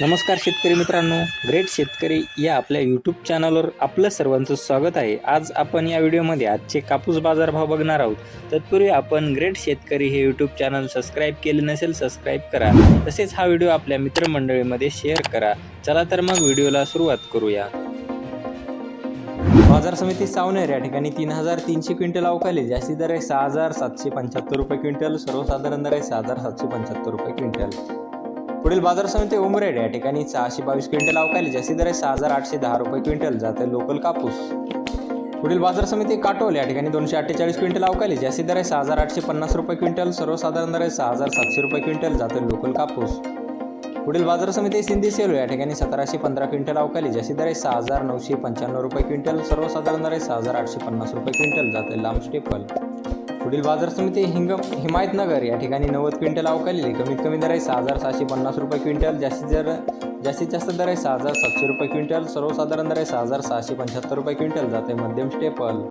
नमस्कार शेतकरी मित्रांनो ग्रेट शेतकरी या आपल्या यूट्यूब चॅनलवर आपलं सर्वांचं स्वागत आहे. आज आपण या व्हिडिओमध्ये आजचे कापूस बाजारभाव बघणार आहोत. तत्पूर्वी आपण ग्रेट शेतकरी हे यूट्यूब चॅनल सबस्क्राईब केले नसेल सबस्क्राईब करा. तसेच हा व्हिडिओ आपल्या मित्रमंडळीमध्ये शेअर करा. चला तर मग व्हिडिओला सुरुवात करूया. बाजार समिती सावनेर या ठिकाणी तीन हजार तीनशे क्विंटल अवकाली. जास्तीत दर आहे सहा हजार सातशे पंच्याहत्तर रुपये क्विंटल सर्वसाधारण दर आहे सहा हजार सातशे पंच्याहत्तर रुपये क्विंटल. पुढील बाजार समिती उमरेड या ठिकाणी सहाशे बावीस क्विंटल अवकाली जास्ती दर आहे सहा हजार आठशे दहा रुपये क्विंटल जाते लोकल कापूस. पुढील बाजार समिती काटोल या ठिकाणी दोनशे अठ्ठेचाळीस क्विंटल अवकाली जास्ती दर आहे सहा हजार आठशे पन्नास रुपये क्विंटल सर्वसाधारण दर आहे सहा हजार सातशे रुपये क्विंटल जाते लोकल कापूस. पुढील बाजार समिती सिंधी सेलू या ठिकाणी सतराशे पंधरा क्विंटल अवकाली जास्ती दर आहे सहा हजार नऊशे पंच्याण्णव रुपये क्विंटल सर्वसाधारण दर आहे सहा हजार आठशे पन्नास रुपये क्विंटल जाते लांब स्टेपल. पुढील बाजार समिती हिंग हिमायतनगर या ठिकाणी नव्वद क्विंटल अवकाली कमीत कमी दर आहे सहा हजार सहाशे पन्नास रुपये क्विंटल जास्तीत दर जास्तीत जास्त दर आहे सहा हजार सातशे रुपये क्विंटल सर्वसाधारण दर आहे सहा हजार सहाशे पंच्याहत्तर रुपये क्विंटल जाते मध्यम स्टेपल.